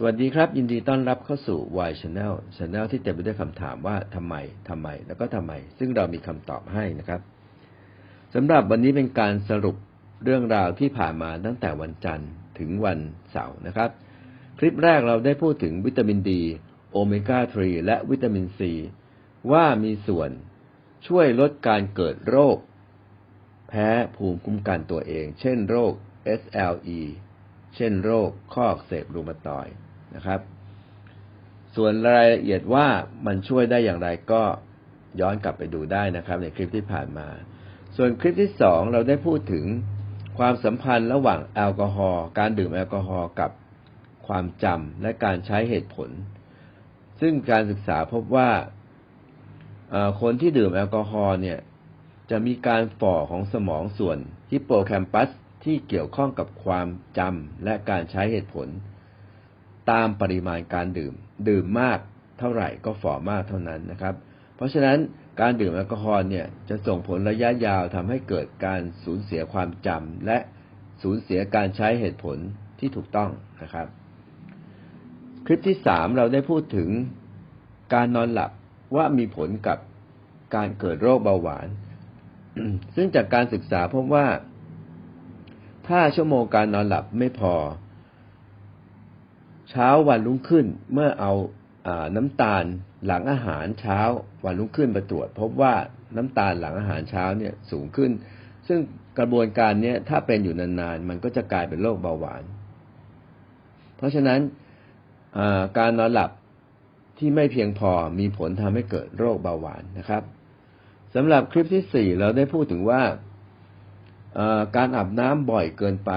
สวัสดีครับ ยินดีต้อนรับเข้าสู่ Y Channel Channel ที่เต็มไปด้วยคำถามว่าทำไมทำไม แล้วก็ทำไม ซึ่งเรามีคำตอบให้นะครับสำหรับวันนี้เป็นการสรุปเรื่องราวที่ผ่านมาตั้งแต่วันจันทร์ถึงวันเสาร์นะครับ คลิปแรกเราได้พูดถึงวิตามินดีโอเมก้า 3 และวิตามินซีว่ามีส่วนช่วยลดการเกิดโรค แพ้ภูมิคุ้มกันตัวเอง เช่นโรค SLE เช่นโรคข้อเสบรูมาตอยด์ นะครับ ส่วนรายละเอียดว่ามันช่วยได้อย่างไรก็ย้อนกลับไปดูได้นะครับ ในคลิปที่ผ่านมา ส่วนคลิปที่สองเราได้พูดถึงความสัมพันธ์ระหว่างแอลกอฮอล์การดื่มแอลกอฮอล์กับความจำและการใช้เหตุผล ซึ่งการศึกษาพบว่าคนที่ดื่มแอลกอฮอล์เนี่ยจะมีการฝ่อของสมองส่วนฮิปโปแคมปัสที่เกี่ยวข้องกับความจำและการใช้เหตุผล ตามปริมาณการดื่ม ดื่มมากเท่าไหร่ก็ฝ่อมากเท่านั้นนะครับ เพราะฉะนั้นการดื่มแอลกอฮอล์เนี่ยจะส่งผลระยะยาวทำให้เกิดการสูญเสียความจำและสูญเสียการใช้เหตุผลที่ถูกต้องนะครับ คลิปที่สามเราได้พูดถึงการนอนหลับว่ามีผลกับการเกิดโรคเบาหวาน ซึ่งจากการศึกษาพบว่า ถ้าชั่วโมงการนอนหลับไม่พอ เช้าวันรุ่งขึ้นเมื่อเอาอาน้ำตาลหลังอาหารเช้าวันรุ่งขึ้นไปตรวจ พบว่าน้ำตาลหลังอาหารเช้าเนี่ยสูงขึ้น ซึ่งกระบวนการเนี้ยถ้าเป็นอยู่นานๆ มันก็จะกลายเป็นโรคเบาหวาน เพราะฉะนั้นการนอนหลับที่ไม่เพียงพอมีผลทำให้เกิดโรคเบาหวานนะครับสำหรับคลิปที่สี่เราได้พูดถึงว่าการอาบน้ำบ่อยเกินไป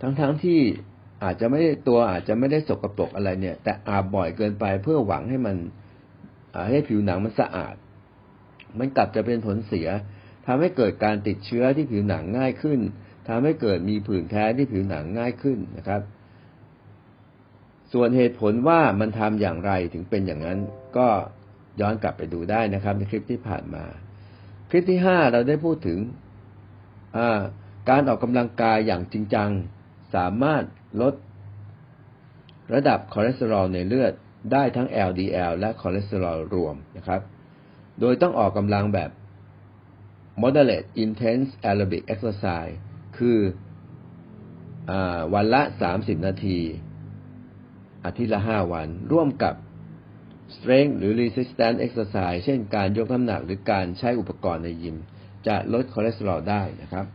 ทั้งๆทที่ อาจจะไม่ได้ตัวอาจจะไม่ได้สกปรกอะไรเนี่ย แต่อาบบ่อยเกินไปเพื่อหวังให้มันให้ผิวหนังมันสะอาด มันกลับจะเป็นผลเสียทำให้เกิดการติดเชื้อที่ผิวหนังง่ายขึ้นทำให้เกิดมีผื่นแพ้ที่ผิวหนังง่ายขึ้นนะครับ ส่วนเหตุผลว่ามันทำอย่างไรถึงเป็นอย่างนั้น ก็ย้อนกลับไปดูได้นะครับ ในคลิปที่ผ่านมา คลิปที่ห้าเราได้พูดถึงการออกกำลังกายอย่างจริงจัง สามารถ ลด ระดับคอเลสเตอรอลในเลือดได้ทั้ง LDL และคอเลสเตอรอลรวมนะครับ โดยต้องออกกำลังแบบ moderate intense aerobic exercise คืออวันละ 30 นาที อาทิตย์ละ 5 วัน ร่วมกับ strength หรือ resistance exercise เช่นการยกน้ำหนักหรือการใช้อุปกรณ์ในยิม จะลดคอเลสเตอรอลได้นะครับ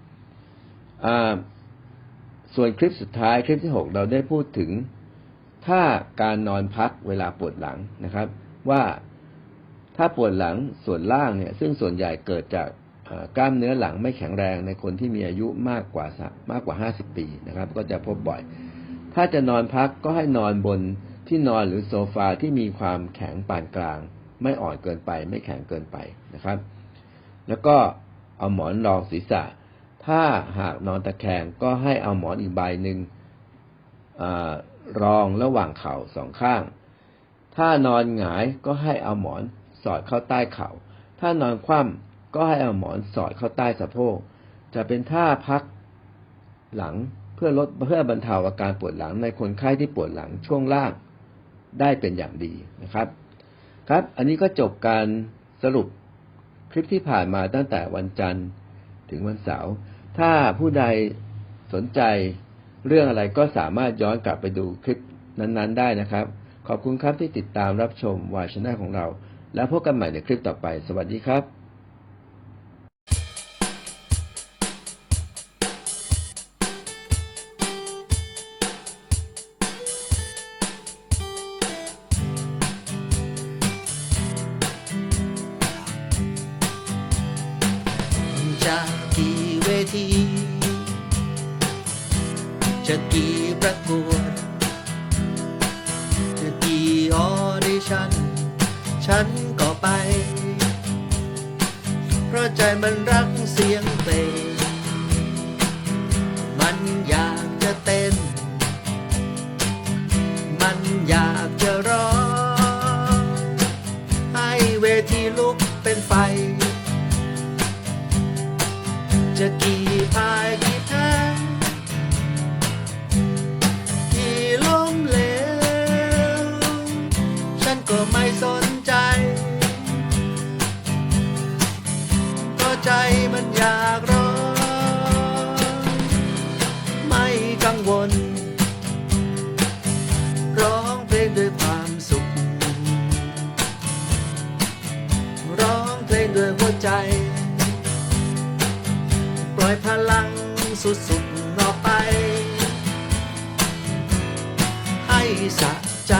ส่วนคลิปสุดท้ายคลิปที่ 6 เราได้พูดถึงถ้าการนอนพักเวลาปวดหลังนะครับ ว่าถ้าปวดหลังส่วนล่างเนี่ย ซึ่งส่วนใหญ่เกิดจากกล้ามเนื้อหลังไม่แข็งแรงในคนที่มีอายุมากกว่ามากกว่า50ปีนะครับ ก็จะพบบ่อย ถ้าจะนอนพักก็ให้นอนบนที่นอนหรือโซฟาที่มีความแข็งปานกลาง ไม่อ่อนเกินไป ไม่แข็งเกินไปนะครับ แล้วก็เอาหมอนรองศีรษะ ถ้าหากนอนตะแคงก็ให้เอาหมอนอีกใบหนึ่งอรองระหว่างเข่าสองข้าง ถ้านอนหงายก็ให้เอาหมอนสอดเข้าใต้เข่า ถ้านอนคว่ำก็ให้เอาหมอนสอดเข้าใต้สะโพก จะเป็นท่าพักหลังเพื่อลดเพื่อบรรเทาอาการปวดหลังในคนไข้ที่ปวดหลังช่วงล่างได้เป็นอย่างดีนะครับ ครับ อันนี้ก็จบการสรุปคลิปที่ผ่านมาตั้งแต่วันจันทร์ถึงวันเสาร์ ถ้าผู้ใดสนใจเรื่องอะไรก็สามารถย้อนกลับไปดูคลิปนั้นๆ ได้นะครับ ขอบคุณครับที่ติดตามรับชมวายชนะของเรา แล้วพบกันใหม่ในคลิปต่อไป สวัสดีครับ จะกี่ประกวด จะกี่ออดิชั่น ฉันก็ไป เพราะใจมันรักเสียงเพลง เพลงด้วยหัวใจ ปล่อยพลังสุดๆออกไป ให้สะใจ